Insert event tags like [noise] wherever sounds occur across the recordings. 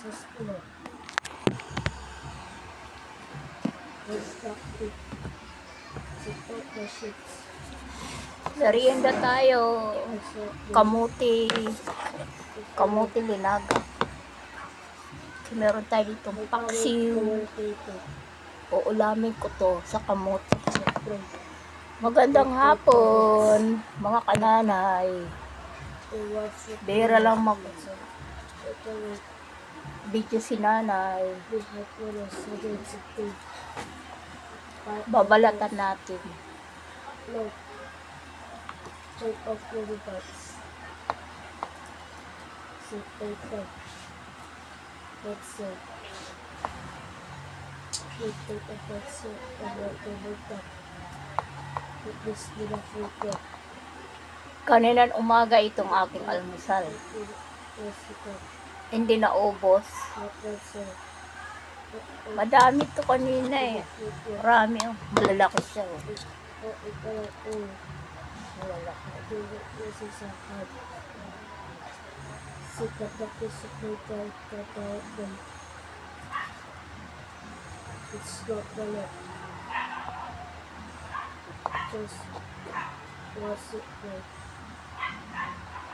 the ships. Merienda tayo. Kamuti. Kamuti linaga. Meron tayo dito paksiw. Uulamin ko to sa kamuti. Magandang hapon, mga kananay. Bera lang mag video si nanay. Babalatan natin. No. Check off the parts. Sit paper. Pencil and write the word up. Put this in a filter. Kaninan umaga itong aking almusal. Recipe. Hindi na ubos. Not pencil. Madami to kanina eh. Marami oh. Malalaki siya oh. Oh, oh. Malalaki. Sikat na piece of paper tatawag them. It's not gonna just wash it like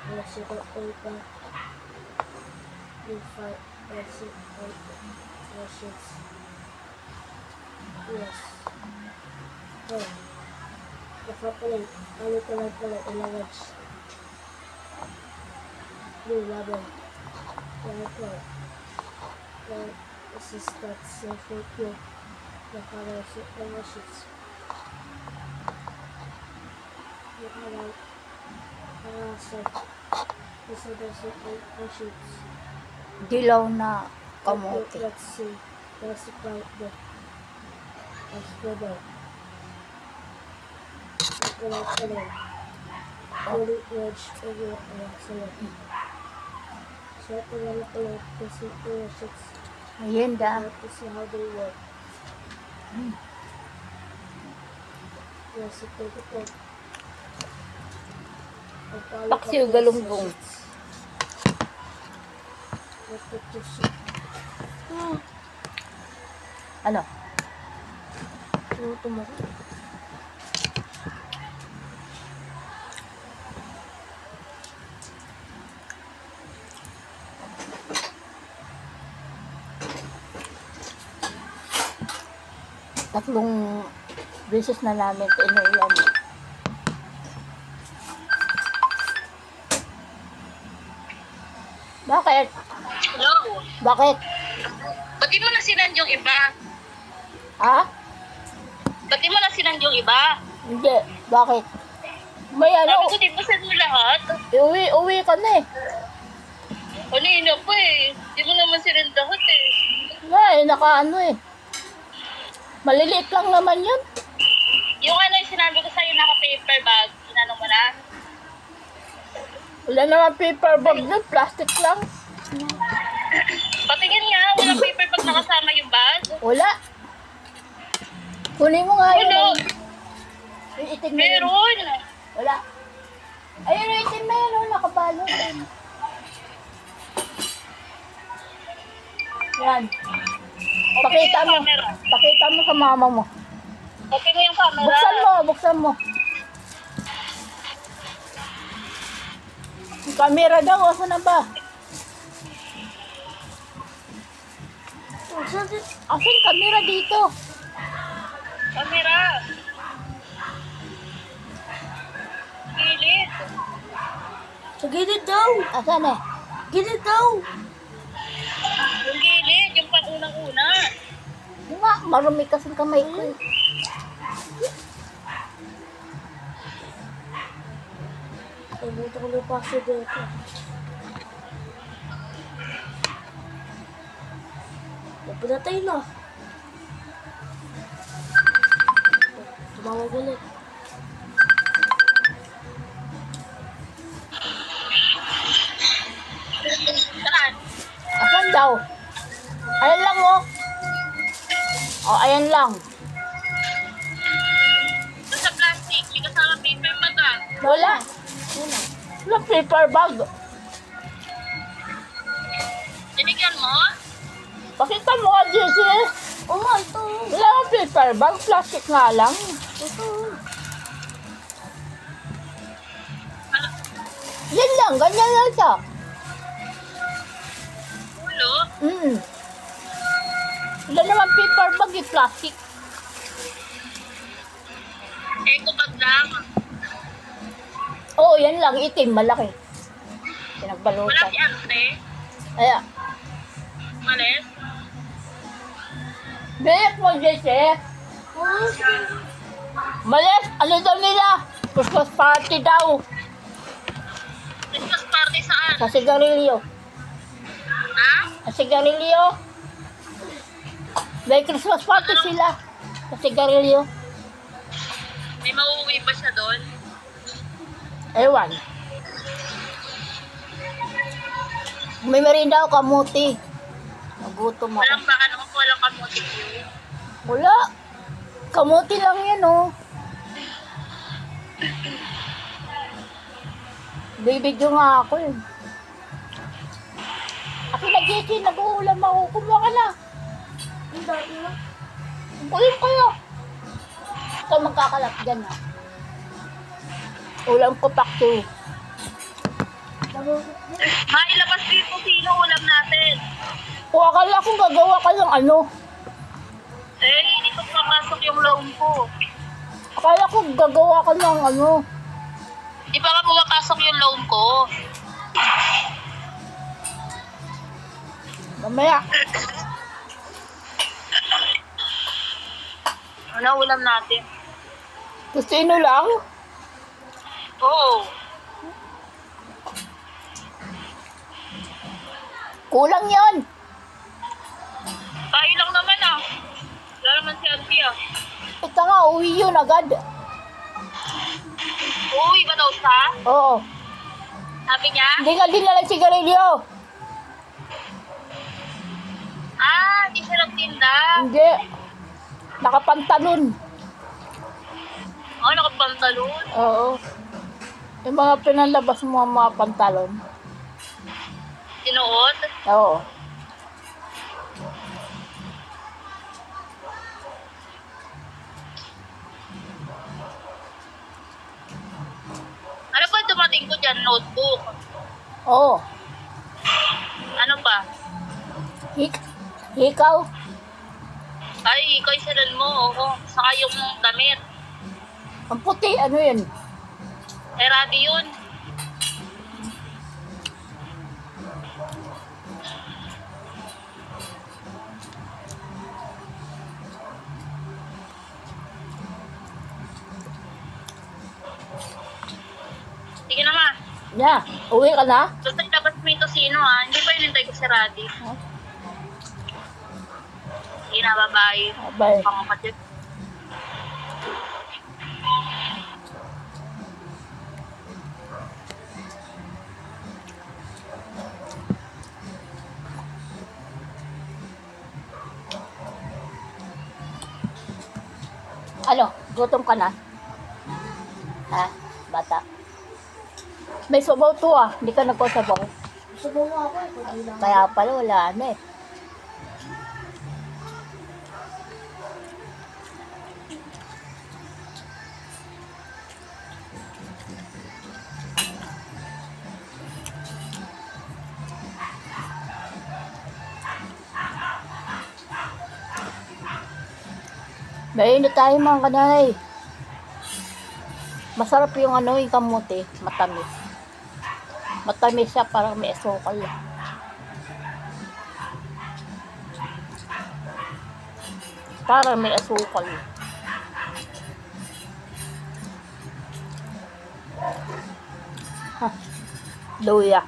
wash it up paper. You fight wash it like wash it. Yes. Oh. Nakapalit. Ano ko lang pala ilawage. Yung laban. Kaya ko. Kaya assistant sa photo. Nakaraw sa ilawage. Nakaraw. Nakaraw sa isa daw sa ilawage. Dilaw na kamuti. Let's see. Let's about the Let's go wedge over ang sila. So ito kasi ito yung shits. Merienda. How to see how they work. Yes, ito ito. Paksiw galunggong. Shit. Ano? Luto mo. Tatlong beses na namin inuulan. Bakit? Ba't di mo na sinand yung iba? Ha? Ba't di mo na sinand yung iba? Hindi. Bakit? May Sabi ano, ko, di mo send mo lahat. uwi, uwi ka na eh. Kanina pa eh. Di mo naman sinand lahat eh. Nga eh, naka ano eh. Maliliit lang naman yun. Yung ano yung sinabi ko sa'yo, naka-paper bag. Inano mo na? Wala naman paper bag dun, plastic lang. Bag nakasama yung bag. Wala. Kunin mo nga yun. Wala. Yung itim na yun. Meron. Wala. Ayun, yung itim na yun, oh, nakabalot. Yan. Pakita mo. Pakita mo sa mama mo. Okay mo yung camera. Buksan mo, buksan mo. Yung camera daw, asa na ba? Asan, camera dito? Camera. Gilid. Sa gilid daw! Asan eh? Gilid daw! Yung gilid, yung pang unang-una. Di ba, marumi kasi kamay ko. eh. Nabuto ko ng paso dito. Napinatay na. Tumawag ulit. Asan daw? Ayan lang oh. Oh, ayan lang. Sa plastic. May kasama paper bag ah. Wala. Wala paper bag. Mo ka, JC. Ito. Wala kang paper bag, plastic nga lang. Ito. Yan lang, ganyan lang siya. Ulo? Mm. Wala naman paper bag, eh, plastic. Eco bag lang. Oo, yan lang, itim, malaki. Wala Pinagbalutan. si ante. Kaya, Malis. Bilik mo, sige. Malis, ano daw nila? Christmas party daw. Christmas party saan? Sa sigarilyo. Ha? Sa sigarilyo. May Christmas party sila. Sa sigarilyo. May mauuwi ba siya doon? Ewan. May merinda ako kamuti. Nagutom ako. Walang baka naman walang kamutik yun. Wala. Kamuti lang yan, oh. Bibidyo nga ako, eh. Ako na, Jessie, nag-uulam ako. Kumuha ka na. Ang dati na. Ulam kayo. Ito magkakalat dyan, ha. Ulam ko, pakto. Na. Mailabas dito sino ulam natin. O, akala ko gagawa ka ng ano. Eh, hindi ko papasok yung loan ko. Akala ko gagawa ka ng ano. Di ba ka pumapasok yung loan ko? Mamaya. Ano ulam natin? Kusino lang. Oo. Kulang yon. Kain lang naman ah. Wala naman si Auntie ah. Ito nga, uwi yun agad. Uuwi ba daw siya? Oo. Sabi niya? Hindi nga din nalang sigarilyo. Ah, hindi siya nagtinda. Hindi. Nakapantalon. Oh, nakapantalon. Oo. Yung mga pinalabas mo ang mga pantalon. Sinuot. Oo. Ano pa dumating ko dyan? Notebook. Oo. Ano pa? Hik hikaw. Ay, ikaw isalan mo. Oo. Saka yung damit. Ang puti, ano yun? Eh, ready yun. Yeah. Uwi ka na? Basta ilabas mo yung sino ha. Hindi pa inintay ko si Raddy. Huh? Sige na, bye-bye. Bye. Pangapatid. Ano? Gutom ka na? Ha? Bata? May sabaw to ah. Hindi ka nagkasabaw. Sabaw nga ako eh. Kaya pala wala na eh. Mainit tayo mga kanay. Masarap yung ano, yung kamuti. Matamis. Matamis siya, parang may asukal. Parang may asukal. Ha. Luya.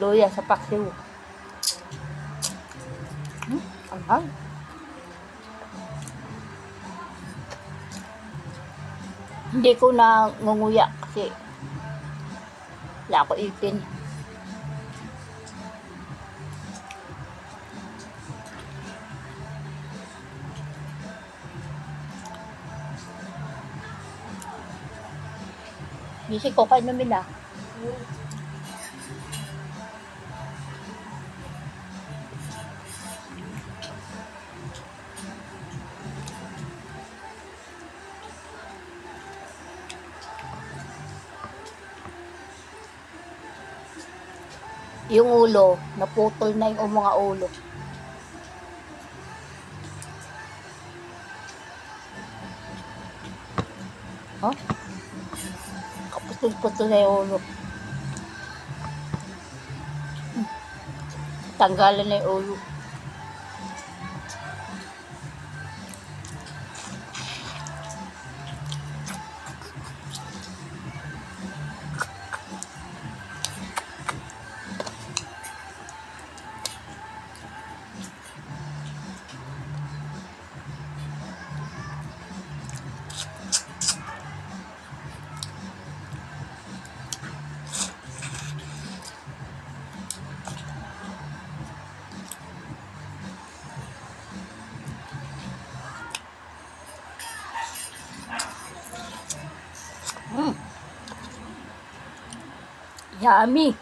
Luya sa paksiw. Hmm, anghang. Hindi ko na ngunguya kasi wala ako ipin. Gising ko kayo namin ah. Yung ulo, naputol na yung mga ulo. Huh? Kaputol-putol na yung ulo. Tanggalan na yung ulo. Yummy.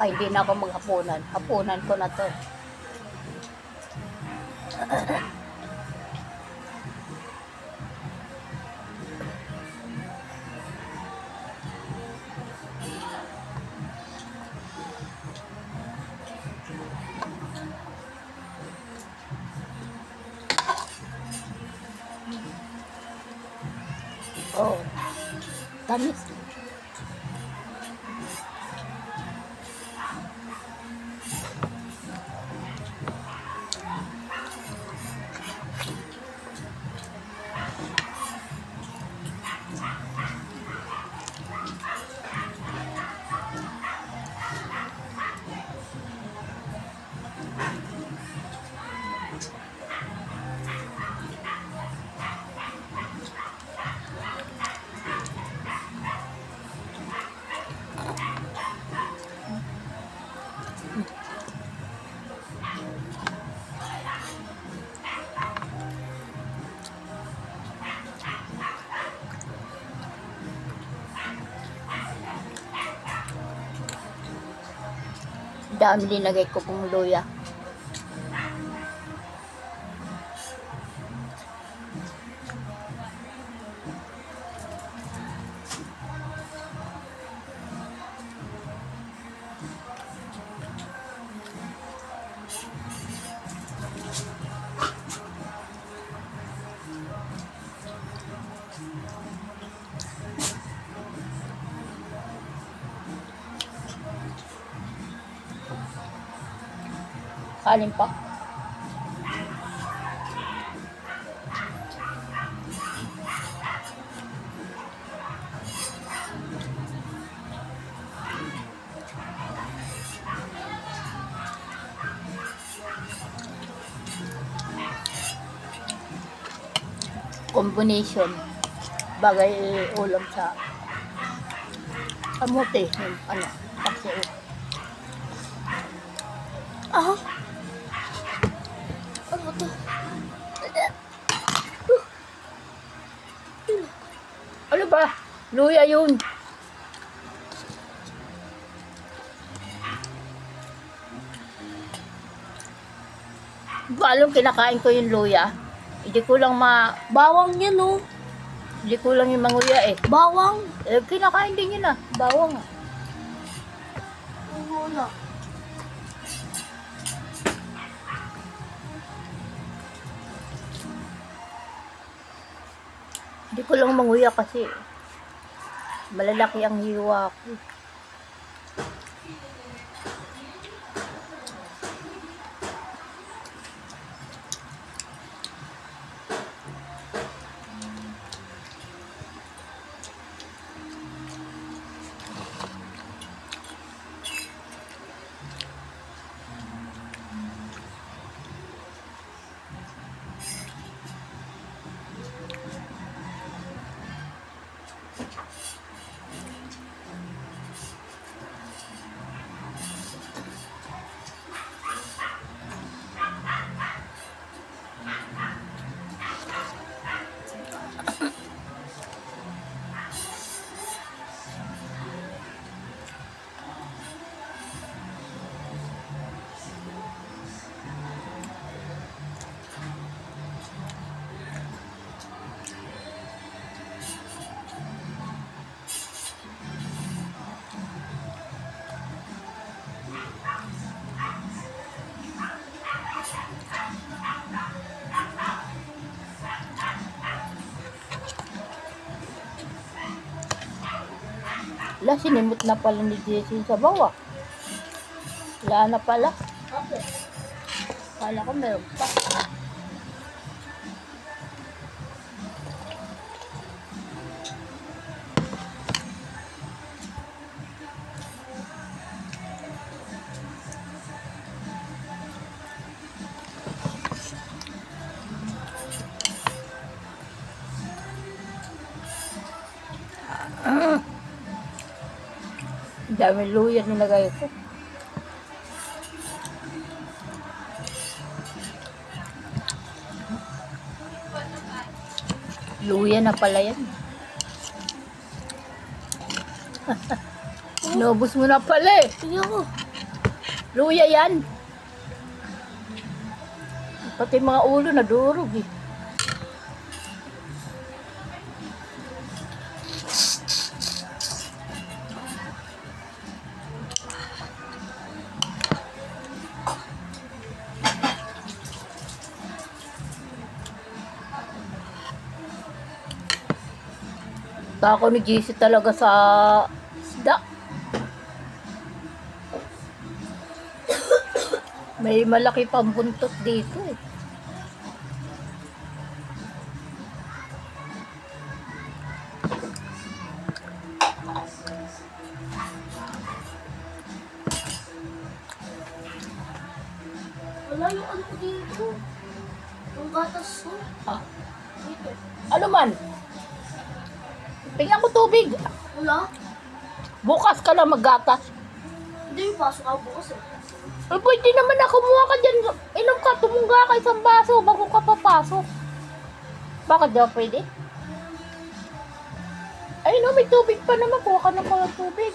Baka hindi na ako maghapunan. Hapunan ko na to. Dami linagay ko pong luya. Kanin pa. Combination. Bagay ulam sa kamote. Yung ano, paksiw. Luya yun. Di ba alam kinakain ko yung luya? Hindi ko lang ma... Bawang yan oh. Hindi ko lang yung manguya eh. Bawang. eh kinakain din yun ah. Bawang ah. Wala. Hindi ko lang manguya kasi malalaki ang hiwa ko. Wala, sinimot na pala ni Jessie sa bawa. Wala na pala. Kala ko meron pa. Dami luya nilagay ko. Luya na pala yan. [laughs] Inubos mo na pala eh. Tingnan ko. Luya yan. Pati mga ulo na durog eh. Tako ni JC talaga sa isda. [coughs] May malaki pang buntot dito eh. Wala yung ano dito. Yung gatas ko. Ah, Dito. ano man? Tingnan ko tubig. Wala. Bukas ka lang maggatas. Hindi pasok ako bukas eh. Ay, pwede naman na kumuha ka dyan. Inom ka, tumungga ka isang baso bago ka papasok. Bakit daw pwede? Ay, no, may tubig pa naman. Kuha ka na ng tubig.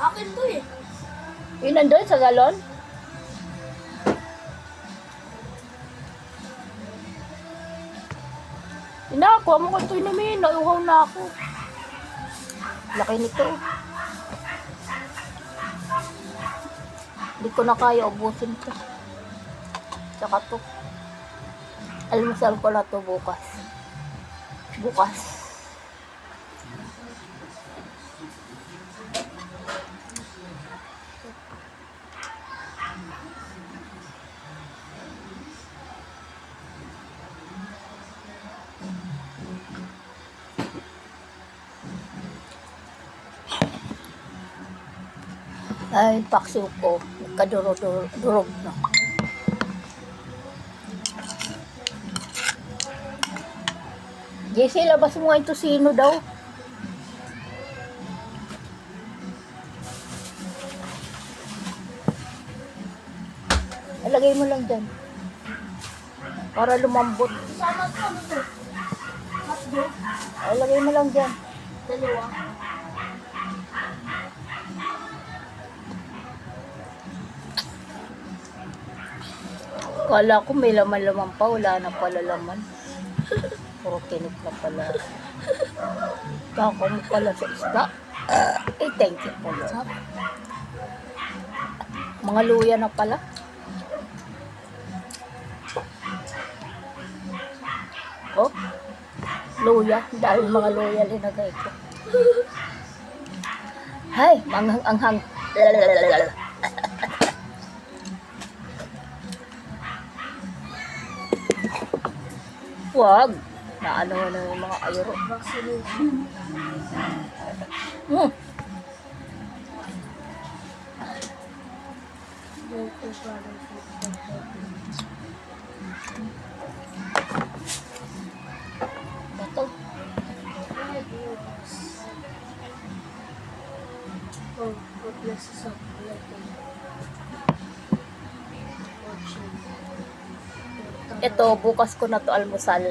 Akin to eh. Yun nandun sa galon? Inakuha mo ko ito inumin. Nauhaw na ako. Laki nito. Hindi ko na kaya ubusin to. Tsaka to. Almusal ko na to bukas. Bukas. Ay, paksiw ko. Nagkadurog-durog na. Jesse, labas mo nga yung tosino daw. Alagay mo lang dyan. Para lumambot. Alagay mo lang dyan. Dalawa. Kala ko may laman-laman pa. Wala na pala laman. [laughs] Puro tinik na pala. Kako mo pala sa isda. eh, thank you po, Lord. Mga luya na pala. Oh, luya. Dahil mga luya linagay ko. Hay, manghang-anghang. Wag. Naano na yung mga ayro. Hmm. Diyos. Oh, God bless us all. Ito, bukas ko na to almusal.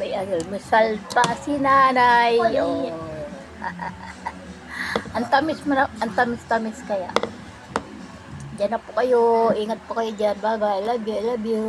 May almusal pa si nanay. Oh. [laughs] ang tamis, mara- ang tamis-tamis kaya. Diyan na po kayo. Ingat po kayo dyan. Bye-bye. Love you. Love you.